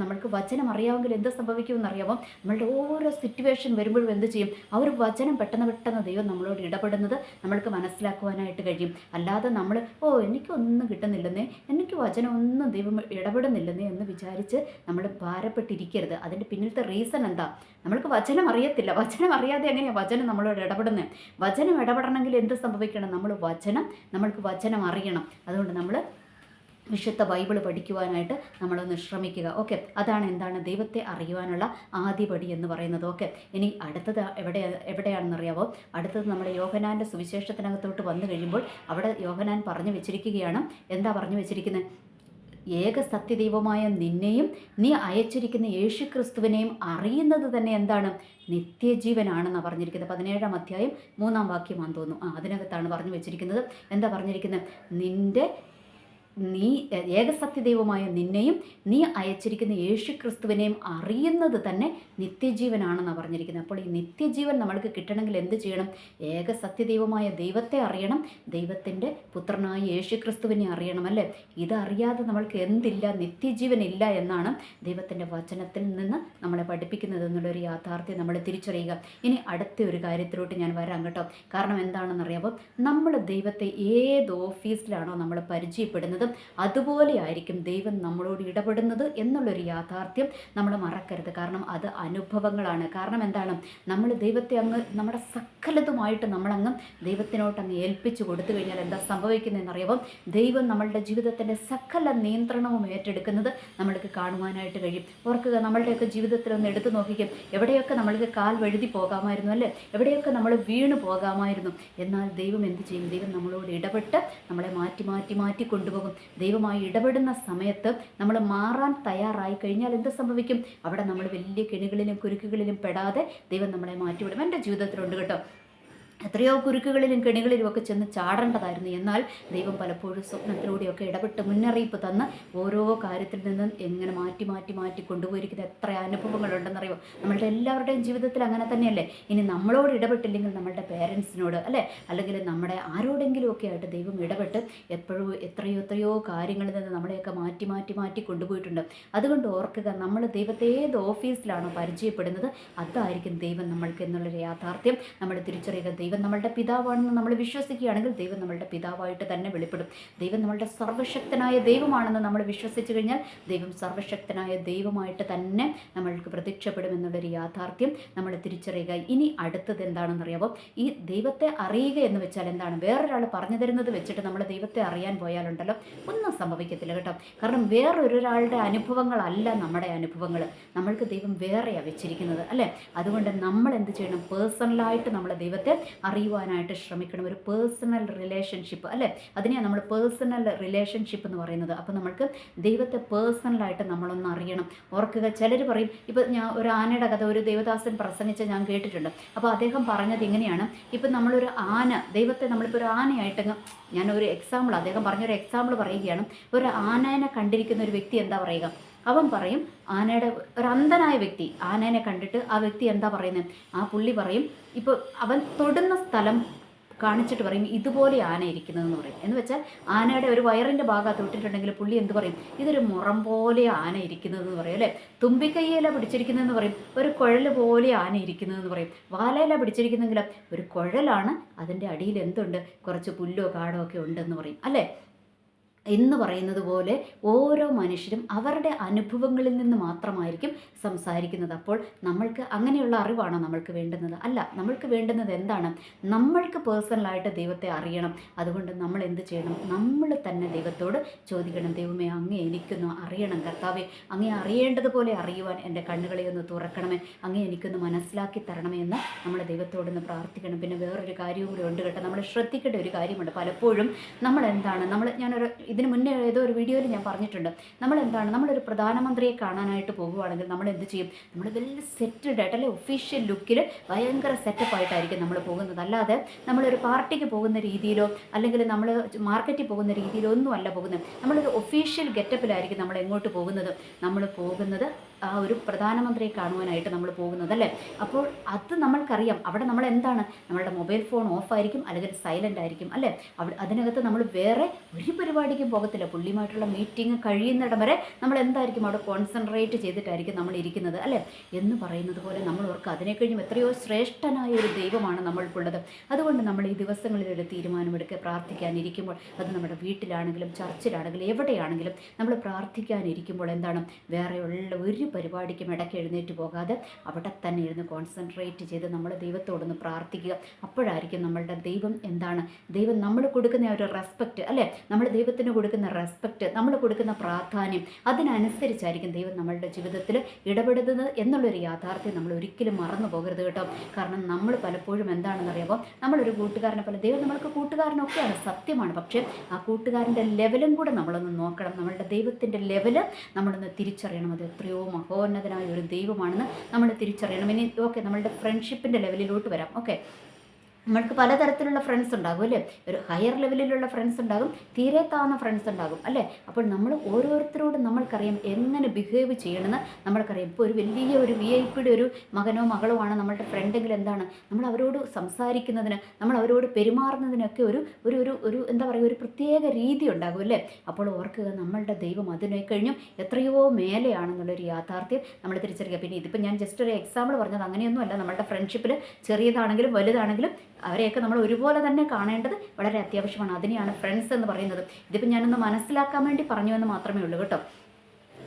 നമ്മൾക്ക് വചനം അറിയാമെങ്കിൽ എന്ത് സംഭവിക്കുമെന്ന് അറിയാമോ നമ്മളുടെ ഓരോ സിറ്റുവേഷൻ വരുമ്പോഴും എന്ത് ചെയ്യും? ആ ഒരു വചനം പെട്ടെന്ന് പെട്ടെന്ന് ദൈവം നമ്മളോട് ഇടപെടുന്നത് നമ്മൾക്ക് മനസ്സിലാക്കുവാനായിട്ട് കഴിയും. അല്ലാതെ നമ്മൾ ഓ എനിക്കൊന്നും കിട്ടുന്നില്ലെന്നേ എനിക്ക് വചനം ഒന്നും ദൈവം ഇടപെടുന്നില്ലെന്നേ എന്ന് വിചാരിച്ച് നമ്മൾ ഭാരപ്പെട്ടിരിക്കരുത്. അതിന്റെ പിന്നിലത്തെ റീസൺ എന്താ? നമ്മൾക്ക് വചനം അറിയത്തില്ല. വചനം അറിയാതെ എങ്ങനെയാണ് വചനം നമ്മളോട് ഇടപെടുന്നത് വചനം ഇടപെടണമെങ്കിൽ എന്ത് സംഭവിക്കണം? നമ്മൾ വചനം നമ്മൾക്ക് വചനം അറിയണം. അതുകൊണ്ട് നമ്മൾ വിശുദ്ധ ബൈബിൾ പഠിക്കുവാനായിട്ട് നമ്മളൊന്ന് ശ്രമിക്കുക. ഓക്കെ. അതാണ് എന്താണ് ദൈവത്തെ അറിയുവാനുള്ള ആദ്യപടി എന്ന് പറയുന്നത്. ഓക്കെ. ഇനി അടുത്തത് എവിടെ എവിടെയാണെന്നറിയാവോ? അടുത്തത് നമ്മൾ യോഹനാന്റെ സുവിശേഷത്തിനകത്തോട്ട് വന്നു കഴിയുമ്പോൾ അവിടെ യോഹനാൻ പറഞ്ഞു വെച്ചിരിക്കുകയാണ്. എന്താ പറഞ്ഞു വെച്ചിരിക്കുന്നത് ഏക സത്യദൈവമായ നിന്നെയും നീ അയച്ചിരിക്കുന്ന യേശു ക്രിസ്തുവിനെയും അറിയുന്നത് തന്നെ എന്താണ്? നിത്യജീവനാണെന്നാണ് പറഞ്ഞിരിക്കുന്നത്. പതിനേഴാം അധ്യായം മൂന്നാം വാക്യമാണെന്ന് തോന്നുന്നു. ആ അതിനകത്താണ് പറഞ്ഞു വെച്ചിരിക്കുന്നത്. എന്താ പറഞ്ഞിരിക്കുന്നത്? നിന്റെ നീ ഏകസത്യദൈവമായ നിന്നെയും നീ അയച്ചിരിക്കുന്ന യേശു ക്രിസ്തുവിനെയും അറിയുന്നത് തന്നെ നിത്യജീവനാണെന്നാണ് പറഞ്ഞിരിക്കുന്നത്. അപ്പോൾ ഈ നിത്യജീവൻ നമ്മൾക്ക് കിട്ടണമെങ്കിൽ എന്ത് ചെയ്യണം? ഏകസത്യദൈവമായ ദൈവത്തെ അറിയണം. ദൈവത്തിന്റെ പുത്രനായ യേശു ക്രിസ്തുവിനെ അറിയണം അല്ലേ? ഇതറിയാതെ നമ്മൾക്ക് എന്തില്ല? നിത്യജീവൻ ഇല്ല എന്നാണ് ദൈവത്തിന്റെ വചനത്തിൽ നിന്ന് നമ്മളെ പഠിപ്പിക്കുന്നത് എന്നുള്ളൊരു യാഥാർത്ഥ്യം നമ്മൾ തിരിച്ചറിയുക. ഇനി അടുത്ത ഒരു കാര്യത്തിലോട്ട് ഞാൻ വരാം കേട്ടോ. കാരണം എന്താണെന്നറിയാമോ നമ്മൾ ദൈവത്തെ ഏത് ഓഫീസിലാണോ നമ്മൾ പരിചയപ്പെടുന്നത് അതുപോലെ ആയിരിക്കും ദൈവം നമ്മളോട് ഇടപെടുന്നത് എന്നുള്ളൊരു യാഥാർത്ഥ്യം നമ്മൾ മറക്കരുത്. കാരണം അത് അനുഭവങ്ങളാണ്. കാരണം എന്താണ്? നമ്മൾ ദൈവത്തെ അങ്ങ് നമ്മുടെ സകലതുമായിട്ട് നമ്മളങ്ങ് ദൈവത്തിനോട്ട് അങ്ങ് ഏൽപ്പിച്ചു കൊടുത്തു കഴിഞ്ഞാൽ എന്താ സംഭവിക്കുന്നതെന്നറിയാമോ ദൈവം നമ്മളുടെ ജീവിതത്തിന്റെ സകല നിയന്ത്രണവും ഏറ്റെടുക്കുന്നത് നമ്മൾക്ക് കാണുവാനായിട്ട് കഴിയും. ഓർക്കുക നമ്മളുടെയൊക്കെ ജീവിതത്തിൽ ഒന്ന് എടുത്തു നോക്കിക്കും. എവിടെയൊക്കെ നമ്മൾക്ക് കാൽ വഴുതി പോകാമായിരുന്നു അല്ലേ? എവിടെയൊക്കെ നമ്മൾ വീണ് പോകാമായിരുന്നു? എന്നാൽ ദൈവം എന്ത് ചെയ്യും? ദൈവം നമ്മളോട് ഇടപെട്ട് നമ്മളെ മാറ്റി മാറ്റി മാറ്റി കൊണ്ടുപോകും ദൈവമായി ഇടപെടുന്ന സമയത്ത് നമ്മൾ മാറാൻ തയ്യാറായി കഴിഞ്ഞാൽ എന്ത് സംഭവിക്കും? അവിടെ നമ്മൾ വലിയ കെണികളിലും കുരുക്കുകളിലും പെടാതെ ദൈവം നമ്മളെ മാറ്റിവിടും. എന്റെ ജീവിതത്തിലുണ്ട് കേട്ടോ. എത്രയോ കുരുക്കുകളിലും കെണികളിലും ഒക്കെ ചെന്ന് ചാടേണ്ടതായിരുന്നു. എന്നാൽ ദൈവം പലപ്പോഴും സ്വപ്നത്തിലൂടെയൊക്കെ ഇടപെട്ട് മുന്നറിയിപ്പ് തന്ന് ഓരോ കാര്യത്തിൽ നിന്നും എങ്ങനെ മാറ്റി മാറ്റി മാറ്റി കൊണ്ടുപോയിരിക്കുന്ന. എത്ര അനുഭവങ്ങളുണ്ടെന്നറിയോ നമ്മളുടെ എല്ലാവരുടെയും ജീവിതത്തിൽ അങ്ങനെ തന്നെയല്ലേ? ഇനി നമ്മളോട് ഇടപെട്ടില്ലെങ്കിൽ നമ്മളുടെ പേരൻസിനോട് അല്ലേ? അല്ലെങ്കിൽ നമ്മുടെ ആരോടെങ്കിലും ഒക്കെ ആയിട്ട് ദൈവം ഇടപെട്ട് എപ്പോഴും എത്രയോ എത്രയോ കാര്യങ്ങളിൽ നിന്ന് നമ്മളെയൊക്കെ മാറ്റി മാറ്റി മാറ്റി കൊണ്ടുപോയിട്ടുണ്ട്. അതുകൊണ്ട് ഓർക്കുക നമ്മൾ ദൈവത്തെ ഏത് ഓഫീസിലാണോ പരിചയപ്പെടുന്നത് അതായിരിക്കും ദൈവം നമ്മൾക്ക് എന്നുള്ളൊരു യാഥാർത്ഥ്യം. നമ്മൾ തിരിച്ചറിയുക ദൈവം നമ്മളുടെ പിതാവാണെന്ന് നമ്മൾ വിശ്വസിക്കുകയാണെങ്കിൽ ദൈവം നമ്മളുടെ പിതാവായിട്ട് തന്നെ വെളിപ്പെടും. ദൈവം നമ്മളുടെ സർവശക്തനായ ദൈവമാണെന്ന് നമ്മൾ വിശ്വസിച്ചു കഴിഞ്ഞാൽ ദൈവം സർവശക്തനായ ദൈവമായിട്ട് തന്നെ നമ്മൾക്ക് പ്രത്യക്ഷപ്പെടുമെന്നുള്ളൊരു യാഥാർത്ഥ്യം നമ്മൾ തിരിച്ചറിയുക. ഇനി അടുത്തത് എന്താണെന്നറിയാമോ ഈ ദൈവത്തെ അറിയുക എന്ന് വെച്ചാൽ എന്താണ്? വേറൊരാൾ പറഞ്ഞു തരുന്നത് വെച്ചിട്ട് നമ്മൾ ദൈവത്തെ അറിയാൻ പോയാലുണ്ടല്ലോ. ഒന്നും സംഭവിക്കത്തില്ല കേട്ടോ. കാരണം വേറൊരാളുടെ അനുഭവങ്ങളല്ല നമ്മുടെ അനുഭവങ്ങൾ. നമ്മൾക്ക് ദൈവം വേറെയാണ് വെച്ചിരിക്കുന്നത് അല്ലേ? അതുകൊണ്ട് നമ്മൾ എന്ത് ചെയ്യണം? പേഴ്സണലായിട്ട് നമ്മൾ ദൈവത്തെ അറിയുവാനായിട്ട് ശ്രമിക്കണം. ഒരു പേഴ്സണൽ റിലേഷൻഷിപ്പ് അല്ലേ? അതിനെയാണ് നമ്മൾ പേഴ്സണൽ റിലേഷൻഷിപ്പ് എന്ന് പറയുന്നത്. അപ്പോൾ നമ്മൾക്ക് ദൈവത്തെ പേഴ്സണലായിട്ട് നമ്മളൊന്ന് അറിയണം. ഓർക്കുക ചിലർ പറയും ഇപ്പോൾ ഞാൻ ഒരു ആനയുടെ കഥ ഒരു ദേവദാസൻ പ്രസംഗിച്ച ഞാൻ കേട്ടിട്ടുണ്ട്. അപ്പോൾ അദ്ദേഹം പറഞ്ഞത് ഇങ്ങനെയാണ് ഇപ്പം നമ്മളൊരു ആന ദൈവത്തെ നമ്മളിപ്പോൾ ഒരു ആനയായിട്ട് ഞാൻ ഒരു എക്സാമ്പിൾ അദ്ദേഹം പറഞ്ഞൊരു എക്സാമ്പിൾ പറയുകയാണ്. ഒരു ആനേനെ കണ്ടിരിക്കുന്ന ഒരു വ്യക്തി എന്താ പറയുക? അവൻ പറയും ആനയുടെ ഒരു അന്ധനായ വ്യക്തി. ആനേനെ കണ്ടിട്ട് ആ വ്യക്തി എന്താ പറയുന്നത് ആ പുള്ളി പറയും ഇപ്പോൾ അവൻ തൊടുന്ന സ്ഥലം കാണിച്ചിട്ട് പറയും ഇതുപോലെ ആന ഇരിക്കുന്നതെന്ന് പറയും. എന്ന് വെച്ചാൽ ആനയുടെ ഒരു വയറിന്റെ ഭാഗത്ത് തൊട്ടിട്ടുണ്ടെങ്കിൽ പുള്ളി എന്ത് പറയും? ഇതൊരു മുറം പോലെ ആന ഇരിക്കുന്നതെന്ന് പറയും അല്ലേ? തുമ്പിക്കൈയില പിടിച്ചിരിക്കുന്നതെന്ന് പറയും ഒരു കുഴൽ പോലെ ആന ഇരിക്കുന്നതെന്ന് പറയും. വാലയില പിടിച്ചിരിക്കുന്നെങ്കിൽ ഒരു കുഴലാണ് അതിന്റെ അടിയിൽ എന്തുണ്ട്? കുറച്ച് പുല്ലോ കാടോ ഒക്കെ ഉണ്ടെന്ന് പറയും അല്ലേ? എന്ന് പറയുന്നത് പോലെ ഓരോ മനുഷ്യരും അവരുടെ അനുഭവങ്ങളിൽ നിന്ന് മാത്രമായിരിക്കും സംസാരിക്കുന്നത്. അപ്പോൾ നമ്മൾക്ക് അങ്ങനെയുള്ള അറിവാണോ നമ്മൾക്ക് വേണ്ടുന്നത്? അല്ല നമ്മൾക്ക് വേണ്ടുന്നത് എന്താണ്? നമ്മൾക്ക് പേഴ്സണലായിട്ട് ദൈവത്തെ അറിയണം. അതുകൊണ്ട് നമ്മൾ എന്ത് ചെയ്യണം? നമ്മൾ തന്നെ ദൈവത്തോട് ചോദിക്കണം. ദൈവമേ അങ്ങേ എനിക്കൊന്ന് അറിയണം. കർത്താവെ അങ്ങേ അറിയേണ്ടതുപോലെ അറിയുവാൻ എന്റെ കണ്ണുകളെ ഒന്ന് തുറക്കണമേ. അങ്ങേ എനിക്കൊന്ന് മനസ്സിലാക്കി തരണമേ എന്ന് നമ്മൾ ദൈവത്തോടൊന്ന് പ്രാർത്ഥിക്കണം. പിന്നെ വേറൊരു കാര്യവും കൂടി ഉണ്ട് കേട്ടോ. നമ്മൾ ശ്രദ്ധിക്കേണ്ട ഒരു കാര്യമുണ്ട്. പലപ്പോഴും നമ്മൾ എന്താണ്? നമ്മൾ ഞാനൊരു ഇതിന് മുന്നേ ഏതോ ഒരു വീഡിയോയിൽ ഞാൻ പറഞ്ഞിട്ടുണ്ട്. നമ്മൾ എന്താണ് നമ്മളൊരു പ്രധാനമന്ത്രിയെ കാണാനായിട്ട് പോകുവാണെങ്കിൽ നമ്മൾ എന്ത് ചെയ്യും? നമ്മൾ വലിയ സെറ്റഡ് ആയിട്ട് അല്ലെ ഒഫീഷ്യൽ ലുക്കിൽ ഭയങ്കര സെറ്റപ്പ് ആയിട്ടായിരിക്കും നമ്മൾ പോകുന്നത്. അല്ലാതെ നമ്മളൊരു പാർട്ടിക്ക് പോകുന്ന രീതിയിലോ അല്ലെങ്കിൽ നമ്മൾ മാർക്കറ്റിൽ പോകുന്ന രീതിയിലോ ഒന്നും അല്ല പോകുന്നത്. നമ്മളൊരു ഒഫീഷ്യൽ ഗെറ്റപ്പിലായിരിക്കും നമ്മൾ എങ്ങോട്ട് പോകുന്നത്? നമ്മൾ പോകുന്നത് ആ ഒരു പ്രധാനമന്ത്രിയെ കാണുവാനായിട്ട് നമ്മൾ പോകുന്നത് അല്ലേ? അപ്പോൾ അത് നമ്മൾക്കറിയാം. അവിടെ നമ്മൾ എന്താണ്? നമ്മളുടെ മൊബൈൽ ഫോൺ ഓഫായിരിക്കും അല്ലെങ്കിൽ സൈലന്റ് ആയിരിക്കും അല്ലേ? അവിടെ അതിനകത്ത് നമ്മൾ വേറെ ഒരു പരിപാടിക്കും പോകത്തില്ല. പുള്ളിയുമായിട്ടുള്ള മീറ്റിംഗ് കഴിയുന്നിടം വരെ നമ്മൾ എന്തായിരിക്കും അവിടെ കോൺസെൻട്രേറ്റ് ചെയ്തിട്ടായിരിക്കും നമ്മൾ ഇരിക്കുന്നത് അല്ലേ? എന്ന് പറയുന്നത് പോലെ നമ്മൾ ഓർക്ക് അതിനെ കഴിഞ്ഞും എത്രയോ ശ്രേഷ്ഠനായ ഒരു ദൈവമാണ് നമ്മൾക്കുള്ളത് അതുകൊണ്ട് നമ്മൾ ഈ ദിവസങ്ങളിൽ ഒരു തീരുമാനമെടുക്കുക പ്രാർത്ഥിക്കാനിരിക്കുമ്പോൾ അത് നമ്മുടെ വീട്ടിലാണെങ്കിലും ചർച്ചിലാണെങ്കിലും എവിടെയാണെങ്കിലും നമ്മൾ പ്രാർത്ഥിക്കാനിരിക്കുമ്പോൾ എന്താണ്? വേറെയുള്ള ഒരു പരിപാടിക്കും ഇടയ്ക്ക് എഴുന്നേറ്റ് പോകാതെ അവിടെ തന്നെ ഇരുന്ന് കോൺസെൻട്രേറ്റ് ചെയ്ത് നമ്മൾ ദൈവത്തോടൊന്ന് പ്രാർത്ഥിക്കുക. അപ്പോഴായിരിക്കും നമ്മളുടെ ദൈവം എന്താണ്? ദൈവം നമ്മൾ കൊടുക്കുന്ന ഒരു റെസ്പെക്റ്റ് അല്ലേ? നമ്മൾ ദൈവത്തിന് കൊടുക്കുന്ന റെസ്പെക്റ്റ് നമ്മൾ കൊടുക്കുന്ന പ്രാധാന്യം അതിനനുസരിച്ചായിരിക്കും ദൈവം നമ്മളുടെ ജീവിതത്തിൽ ഇടപെടുന്നത് എന്നുള്ളൊരു യാഥാർത്ഥ്യം നമ്മൾ ഒരിക്കലും മറന്നു പോകരുത് കേട്ടോ. കാരണം നമ്മൾ പലപ്പോഴും എന്താണെന്ന് അറിയുമ്പോൾ നമ്മളൊരു കൂട്ടുകാരനെ പോലെ ദൈവം നമ്മൾക്ക് കൂട്ടുകാരനൊക്കെയാണ് സത്യമാണ്. പക്ഷേ ആ കൂട്ടുകാരന്റെ ലെവലും കൂടെ നമ്മളൊന്ന് നോക്കണം. നമ്മളുടെ ദൈവത്തിന്റെ ലെവൽ നമ്മളൊന്ന് തിരിച്ചറിയണം. അത് എത്രയോ മഹോന്നതനായ ഒരു ദൈവമാണെന്ന് നമ്മൾ തിരിച്ചറിയണം. ഇനി ഓക്കെ നമ്മളുടെ ഫ്രണ്ട്ഷിപ്പിന്റെ ലെവലിലോട്ട് വരാം. ഓക്കെ. നമ്മൾക്ക് പലതരത്തിലുള്ള ഫ്രണ്ട്സ് ഉണ്ടാകും അല്ലേ? ഒരു ഹയർ ലെവലിലുള്ള ഫ്രണ്ട്സ് ഉണ്ടാകും തീരെ താഴ്ന്ന ഫ്രണ്ട്സ് ഉണ്ടാകും അല്ലേ? അപ്പോൾ നമ്മൾ ഓരോരുത്തരോടും നമ്മൾക്കറിയാം എങ്ങനെ ബിഹേവ് ചെയ്യണമെന്ന്. നമ്മൾക്കറിയാം ഇപ്പോൾ ഒരു വലിയ ഒരു വി ഐ പിയുടെ ഒരു മകനോ മകളോ ആണ് നമ്മളുടെ ഫ്രണ്ടെങ്കിൽ എന്താണ്? നമ്മൾ അവരോട് സംസാരിക്കുന്നതിന് നമ്മൾ അവരോട് പെരുമാറുന്നതിനൊക്കെ ഒരു ഒരു ഒരു ഒരു എന്താ പറയുക ഒരു പ്രത്യേക രീതി ഉണ്ടാകും അല്ലേ? അപ്പോൾ ഓർക്കുക നമ്മളുടെ ദൈവം അതിനെ കഴിഞ്ഞും. എത്രയോ മേലെയാണെന്നുള്ളൊരു യാഥാർത്ഥ്യം നമ്മൾ തിരിച്ചറിയുക. പിന്നെ ഇതിപ്പോൾ ഞാൻ ജസ്റ്റ് ഒരു എക്സാമ്പിൾ പറഞ്ഞത്. അങ്ങനെയൊന്നുമല്ല. നമ്മളുടെ ഫ്രണ്ട്ഷിപ്പിൽ ചെറിയതാണെങ്കിലും വലുതാണെങ്കിലും അവരെയൊക്കെ നമ്മൾ ഒരുപോലെ തന്നെ കാണേണ്ടത് വളരെ അത്യാവശ്യമാണ്. അതിനെയാണ് ഫ്രണ്ട്സ് എന്ന് പറയുന്നത്. ഇതിപ്പോൾ ഞാനൊന്ന് മനസ്സിലാക്കാൻ വേണ്ടി പറഞ്ഞു എന്ന് മാത്രമേ ഉള്ളൂ കേട്ടോ.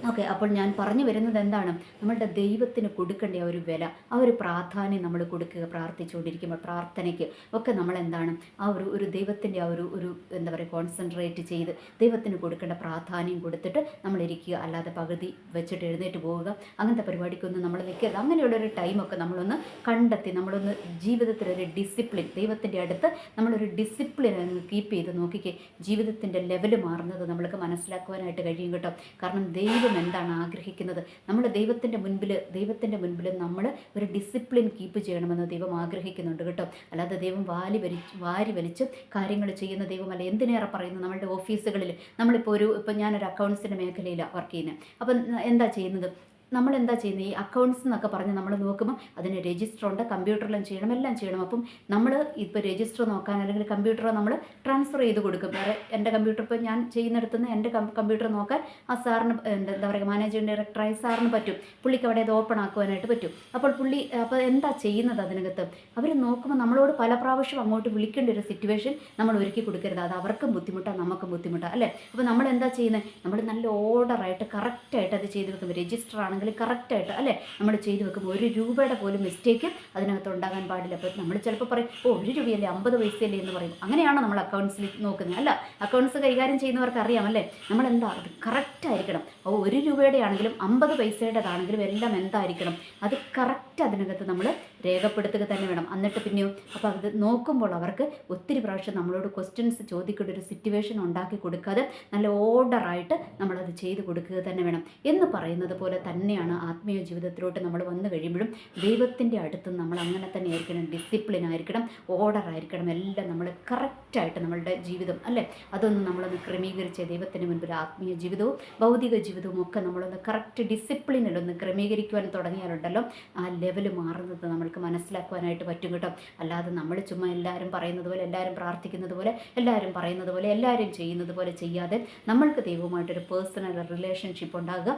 ഓക്കെ അപ്പോൾ ഞാൻ പറഞ്ഞു വരുന്നത് എന്താണ്? നമ്മളുടെ ദൈവത്തിന് കൊടുക്കേണ്ട ആ ഒരു വില ആ ഒരു പ്രാധാന്യം നമ്മൾ കൊടുക്കുക പ്രാർത്ഥിച്ചുകൊണ്ടിരിക്കുമ്പോൾ പ്രാർത്ഥനയ്ക്ക് ഒക്കെ നമ്മൾ എന്താണ്? ആ ഒരു ഒരു ദൈവത്തിന്റെ ആ ഒരു ഒരു എന്താ പറയുക കോൺസെൻട്രേറ്റ് ചെയ്ത് ദൈവത്തിന് കൊടുക്കേണ്ട പ്രാധാന്യം കൊടുത്തിട്ട് നമ്മൾ ഇരിക്കുക. അല്ലാതെ പകുതി വെച്ചിട്ട് എഴുന്നേറ്റ് പോവുക അങ്ങനത്തെ പരിപാടിക്കൊന്നും നമ്മൾ നിൽക്കരുത്. അങ്ങനെയുള്ളൊരു ടൈമൊക്കെ നമ്മളൊന്ന് കണ്ടെത്തി നമ്മളൊന്ന് ജീവിതത്തിലൊരു ഡിസിപ്ലിൻ ദൈവത്തിന്റെ അടുത്ത് നമ്മളൊരു ഡിസിപ്ലിൻ അങ്ങ് കീപ്പ് ചെയ്ത് നോക്കിക്കേ. ജീവിതത്തിന്റെ ലെവൽ മാറുന്നത് നമ്മൾക്ക് മനസ്സിലാക്കുവാനായിട്ട് കഴിയും കേട്ടോ. കാരണം ദൈവം എന്താണ് ആഗ്രഹിക്കുന്നത്? നമ്മൾ ദൈവത്തിന്റെ മുൻപിൽ ദൈവത്തിന്റെ മുൻപിൽ നമ്മൾ ഒരു ഡിസിപ്ലിൻ കീപ്പ് ചെയ്യണമെന്ന് ദൈവം ആഗ്രഹിക്കുന്നുണ്ട് കേട്ടോ. അല്ലാതെ ദൈവം വാലി വലിച്ച് വാരി വലിച്ച് കാര്യങ്ങൾ ചെയ്യുന്ന ദൈവമല്ല. എന്തിനേറെ പറയുന്നു നമ്മളുടെ ഓഫീസുകളിൽ നമ്മളിപ്പോൾ ഒരു ഇപ്പം ഞാനൊരു അക്കൗണ്ട്സിന്റെ മേഖലയിലാണ് വർക്ക് ചെയ്യുന്നത് അപ്പം എന്താ ചെയ്യുന്നത്? നമ്മൾ എന്താ ചെയ്യുന്നത് ഈ അക്കൗണ്ട്സ് എന്നൊക്കെ പറഞ്ഞ് നമ്മൾ നോക്കുമ്പോൾ അതിന് രജിസ്റ്റർ ഉണ്ട് കമ്പ്യൂട്ടറിലും ചെയ്യണം എല്ലാം ചെയ്യണം. അപ്പം നമ്മൾ ഇപ്പോൾ രജിസ്റ്റർ നോക്കാൻ അല്ലെങ്കിൽ കമ്പ്യൂട്ടർ നമ്മൾ ട്രാൻസ്ഫർ ചെയ്ത് കൊടുക്കും. വേറെ എന്റെ കമ്പ്യൂട്ടർ ഇപ്പോൾ ഞാൻ ചെയ്യുന്നിടത്തുനിന്ന് എന്റെ കമ്പ്യൂട്ടർ നോക്കാൻ ആ സാറിന് എന്താ പറയുക മാനേജിംഗ് ഡയറക്ടറായ സാറിന് പറ്റും. പുള്ളിക്ക് അവിടെ ഓപ്പൺ ആക്കുവാനായിട്ട് പറ്റും. അപ്പോൾ പുള്ളി അപ്പോൾ എന്താ ചെയ്യുന്നത് അതിനകത്ത്? അവർ നോക്കുമ്പോൾ നമ്മളോട് പല പ്രാവശ്യം അങ്ങോട്ട് വിളിക്കേണ്ട ഒരു സിറ്റുവേഷൻ നമ്മൾ ഒരുക്കി കൊടുക്കരുത്. അത് അവർക്കും ബുദ്ധിമുട്ടാണ് നമുക്കും ബുദ്ധിമുട്ടാണ് അല്ലേ? അപ്പോൾ നമ്മൾ എന്താ ചെയ്യുന്നത് നമ്മൾ നല്ല ഓർഡറായിട്ട് കറക്റ്റായിട്ട് അത് ചെയ്ത് വെക്കും രജിസ്റ്റർ ആണെങ്കിൽ കറക്റ്റായിട്ട് അല്ലേ? നമ്മൾ ചെയ്തു വെക്കുമ്പോൾ ഒരു രൂപയുടെ പോലും മിസ്റ്റേക്ക് അതിനകത്ത് ഉണ്ടാകാൻ പാടില്ല. അപ്പോൾ നമ്മൾ ചിലപ്പോൾ പറയും ഓ ഒരു രൂപയല്ലേ? അമ്പത് പൈസയല്ലേ? എന്ന് പറയും. അങ്ങനെയാണ് നമ്മൾ അക്കൗണ്ട്സിൽ നോക്കുന്നത്? അല്ല അക്കൗണ്ട്സ് കൈകാര്യം ചെയ്യുന്നവർക്ക് അറിയാം അല്ലേ? നമ്മൾ എന്താ അത് കറക്റ്റ് ആയിരിക്കണം. ഓ ഒരു രൂപയുടെ ആണെങ്കിലും അമ്പത് പൈസയുടേതാണെങ്കിലും എല്ലാം എന്തായിരിക്കണം? അത് കറക്റ്റ് അതിനകത്ത് നമ്മൾ രേഖപ്പെടുത്തുക തന്നെ വേണം. എന്നിട്ട് പിന്നെയോ അപ്പോൾ അത് നോക്കുമ്പോൾ അവർക്ക് ഒത്തിരി പ്രാവശ്യം നമ്മളോട് ക്വസ്റ്റ്യൻസ് ചോദിക്കേണ്ട ഒരു സിറ്റുവേഷൻ ഉണ്ടാക്കി കൊടുക്കാതെ നല്ല ഓർഡറായിട്ട് നമ്മളത് ചെയ്തു കൊടുക്കുക തന്നെ വേണം. എന്ന് പറയുന്നത് പോലെ തന്നെയാണ് ആത്മീയ ജീവിതത്തിലോട്ട് നമ്മൾ വന്നു കഴിയുമ്പോഴും ദൈവത്തിന്റെ അടുത്ത് നമ്മൾ അങ്ങനെ തന്നെ ആയിരിക്കണം ഡിസിപ്ലിൻ ആയിരിക്കണം ഓർഡർ ആയിരിക്കണം എല്ലാം നമ്മൾ കറക്റ്റായിട്ട് നമ്മളുടെ ജീവിതം അല്ലേ? അതൊന്ന് നമ്മളൊന്ന് ക്രമീകരിച്ച് ദൈവത്തിന് മുൻപിൽ ആത്മീയ ജീവിതവും ഭൗതിക ജീവിതവും ഒക്കെ നമ്മളൊന്ന് കറക്റ്റ് ഡിസിപ്ലിനിലൊന്ന് ക്രമീകരിക്കുവാൻ തുടങ്ങിയാലുണ്ടല്ലോ ആ ലെവൽ മാറുന്നത് നമ്മൾക്ക് മനസ്സിലാക്കുവാനായിട്ട് പറ്റും കേട്ടോ. അല്ലാതെ നമ്മൾ ചുമ്മാ എല്ലാവരും പറയുന്നത് പോലെ എല്ലാവരും പ്രാർത്ഥിക്കുന്നത് പോലെ എല്ലാവരും പറയുന്നത് പോലെ എല്ലാവരും ചെയ്യുന്നത് പോലെ ചെയ്യാതെ നമ്മൾക്ക് ദൈവവുമായിട്ടൊരു പേഴ്സണൽ റിലേഷൻഷിപ്പ് ഉണ്ടാകുക.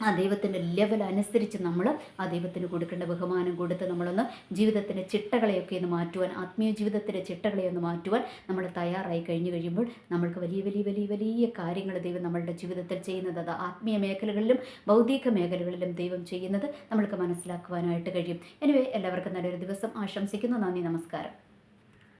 ആ ദൈവത്തിന്റെ ലെവൽ അനുസരിച്ച് നമ്മൾ ആ ദൈവത്തിന് കൊടുക്കേണ്ട ബഹുമാനം കൊടുത്ത് നമ്മളൊന്ന് ജീവിതത്തിന്റെ ചിട്ടകളെയൊക്കെ ഒന്ന് മാറ്റുവാൻ ആത്മീയ ജീവിതത്തിന്റെ ചിട്ടകളെ ഒന്ന് മാറ്റുവാൻ നമ്മൾ തയ്യാറായി കഴിഞ്ഞു കഴിയുമ്പോൾ നമ്മൾക്ക് വലിയ വലിയ വലിയ വലിയ കാര്യങ്ങൾ ദൈവം നമ്മളുടെ ജീവിതത്തിൽ ചെയ്യുന്നത്. അത് ആത്മീയ മേഖലകളിലും ഭൗതിക മേഖലകളിലും ദൈവം ചെയ്യുന്നത് നമ്മൾക്ക് മനസ്സിലാക്കുവാനായിട്ട് കഴിയും. എനിവേ എല്ലാവർക്കും നല്ലൊരു ദിവസം ആശംസിക്കുന്നു. നന്ദി നമസ്കാരം.